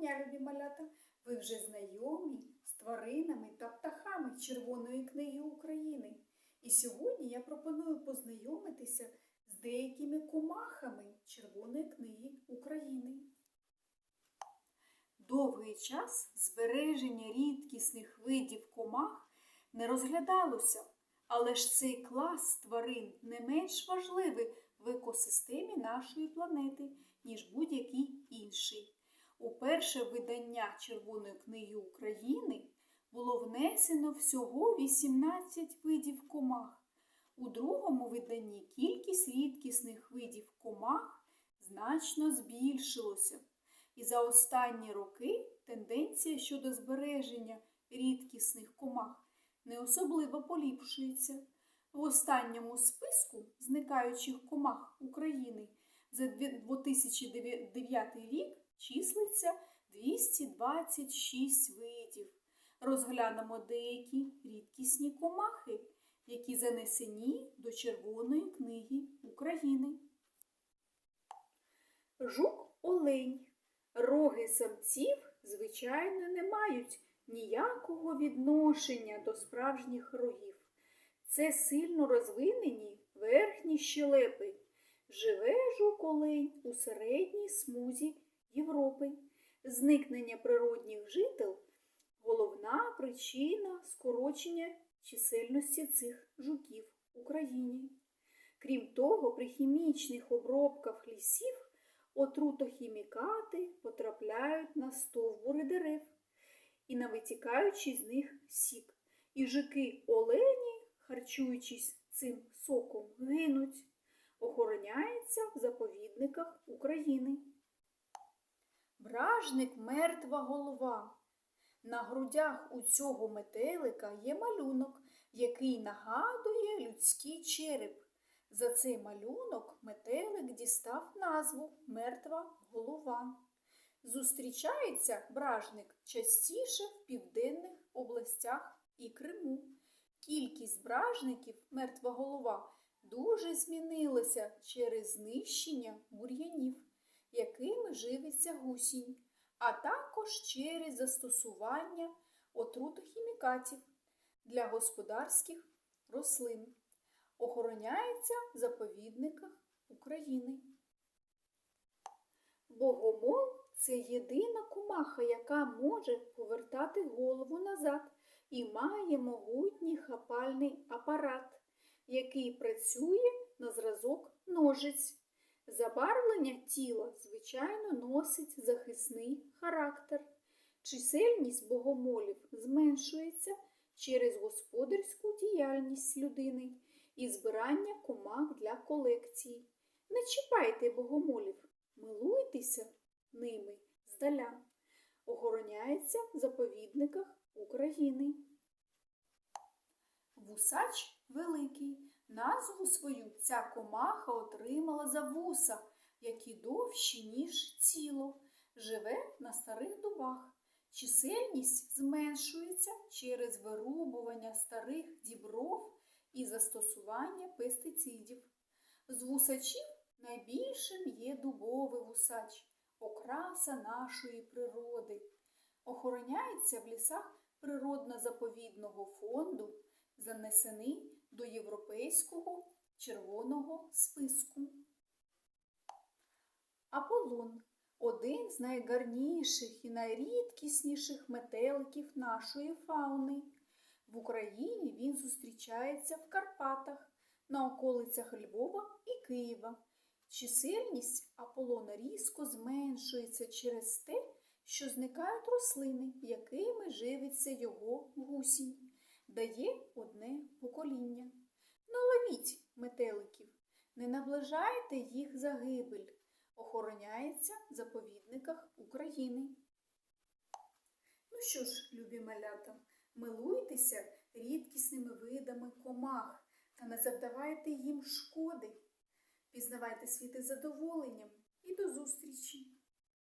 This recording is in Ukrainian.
дня, любі малята! Ви вже знайомі з тваринами та птахами Червоної книги України. І сьогодні я пропоную познайомитися з деякими комахами Червоної книги України. Довгий час збереження рідкісних видів комах не розглядалося, але ж цей клас тварин не менш важливий в екосистемі нашої планети, ніж будь-який інший. У перше видання Червоної книги України було внесено всього 18 видів комах. У другому виданні кількість рідкісних видів комах значно збільшилося. І за останні роки тенденція щодо збереження рідкісних комах не особливо поліпшується. В останньому списку зникаючих комах України за 2009 рік числиться 226 видів. Розглянемо деякі рідкісні комахи, які занесені до Червоної книги України. Жук олень. Роги самців, звичайно, не мають ніякого відношення до справжніх рогів. Це сильно розвинені верхні щелепи. Живе жук олень у середній смузі Європи. Зникнення природних жител головна причина скорочення чисельності цих жуків в Україні. Крім того, при хімічних обробках лісів отрутохімікати потрапляють на стовбури дерев і на витікаючий з них сік. І жуки олені, харчуючись цим соком, гинуть, охороняється в заповідниках України. Бражник мертва голова. На грудях у цього метелика є малюнок, який нагадує людський череп. За цей малюнок метелик дістав назву Мертва голова. Зустрічається бражник частіше в південних областях і Криму. Кількість бражників мертва голова дуже змінилася через знищення бур'янів, якими живиться гусінь, а також через застосування отрутохімікатів для господарських рослин. Охороняється в заповідниках України. Богомол це єдина комаха, яка може повертати голову назад і має могутній хапальний апарат, який працює на зразок ножиць. Забарвлення тіла, звичайно, носить захисний характер. Чисельність богомолів зменшується через господарську діяльність людини і збирання комах для колекції. Не чіпайте богомолів, милуйтеся ними здаля. Охороняється в заповідниках України. Вусач великий. Назву свою ця комаха отримала за вуса, які довші, ніж тіло, живе на старих дубах. Чисельність зменшується через вирубування старих дібров і застосування пестицидів. З вусачів найбільшим є дубовий вусач, окраса нашої природи. Охороняється в лісах природно-заповідного фонду, занесений до Європейського червоного списку. Аполлон один з найгарніших і найрідкісніших метеликів нашої фауни. В Україні він зустрічається в Карпатах, на околицях Львова і Києва. Чисельність Аполлона різко зменшується через те, що зникають рослини, якими живиться його гусінь, дає одне покоління. Не ловіть метеликів, не наближайте їх загибель, охороняється в заповідниках України. Ну що ж, любі малята, милуйтеся рідкісними видами комах та не завдавайте їм шкоди. Пізнавайте світи задоволенням і до зустрічі!